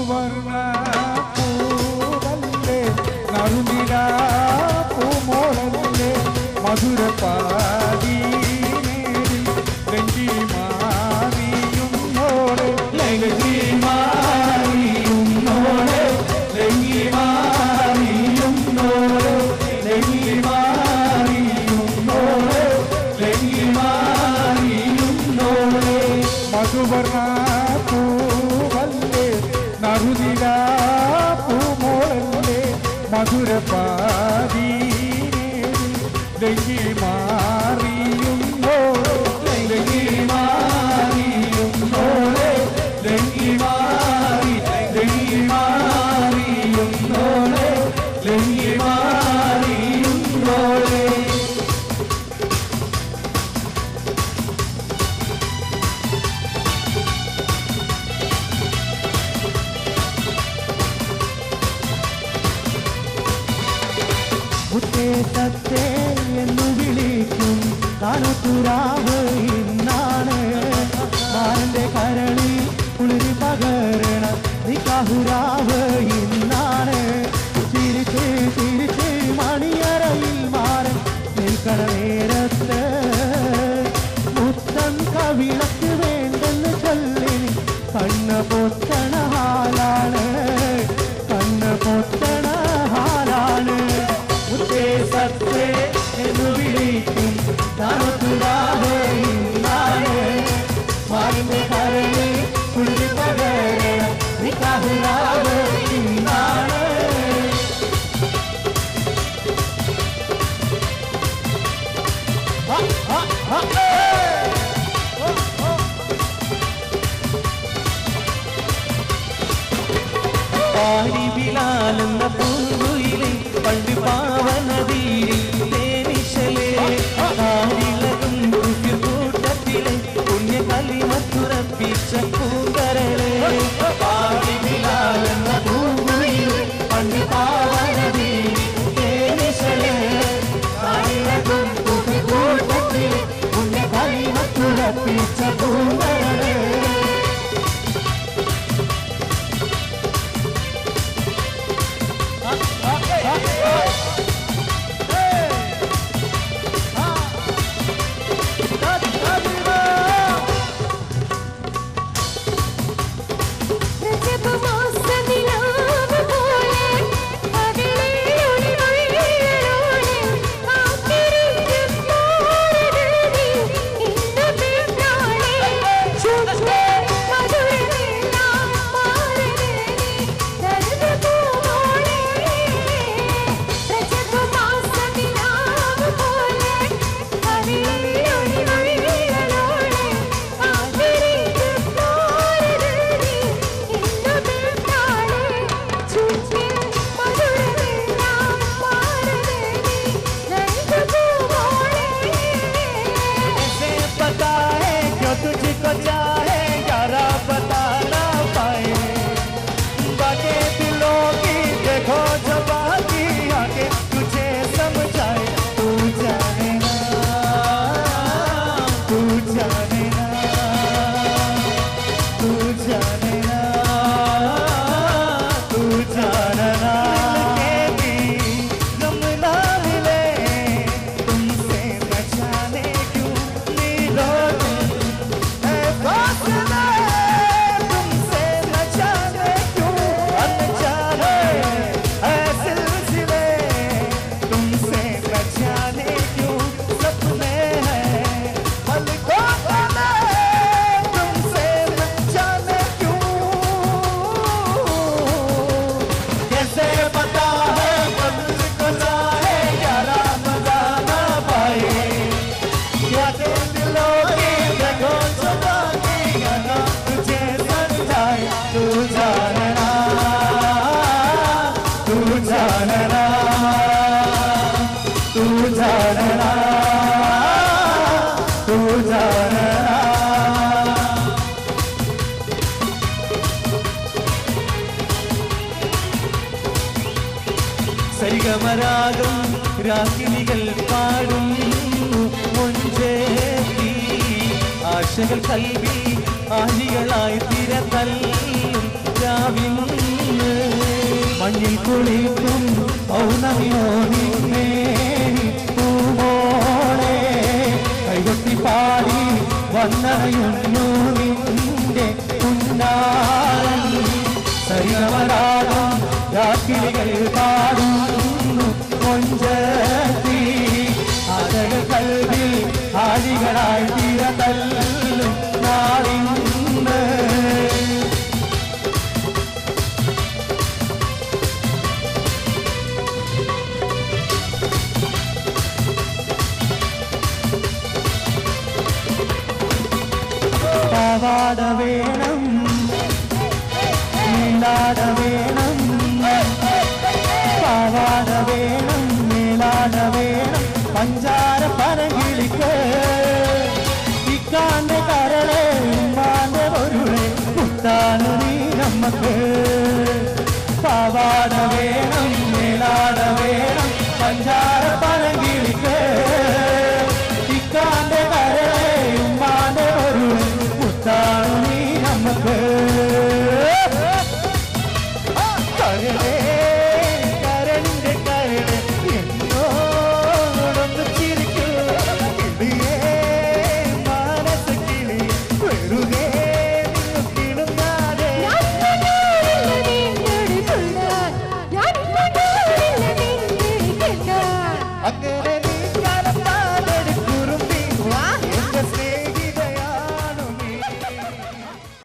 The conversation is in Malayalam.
ಸುವರ್ಣ మధుదిరాపు మోరల్లే మధుర పాదీ దెంగి ദേശത്തെ എന്ന് വിളിക്കും. തണുത്തുരാവ് ഇന്നാണ്. താരന്റെ കരളി കുളിരി പകരണ നിക്കാഹുരാവ് ഇന്നാണ്. തിരിച്ച് തിരിച്ച് മണിയറയിൽ മാറി നിൽക്കണ നേരത്ത് മുത്തം കവിള ആരി ബിലാലെന്ന പൂ പരാഗം രാത്രികൾ പാടും. മുഞ്ചേത്തി ആശകൾ കൽവി ആഴികളായി തിരതല്ലും രാവിന്ന് മണ്ണിൽ കുളിക്കും പൗർണമിയോണിന്നേ പൂമോളെ കൈകൊട്ടി പാടി വന്നണയുണ്ട് வாட வேணும். மேலாட வேணும். பாவாட வேணும். மேலாட வேணும். பஞ்சார பரங்கிழிக்க. இக்காண்ட கரலே உம்மாண்ட பொருளே புத்தானு நீ நமக்கு. பாவாட வேணும். மேலாட வேணும். பஞ்சார है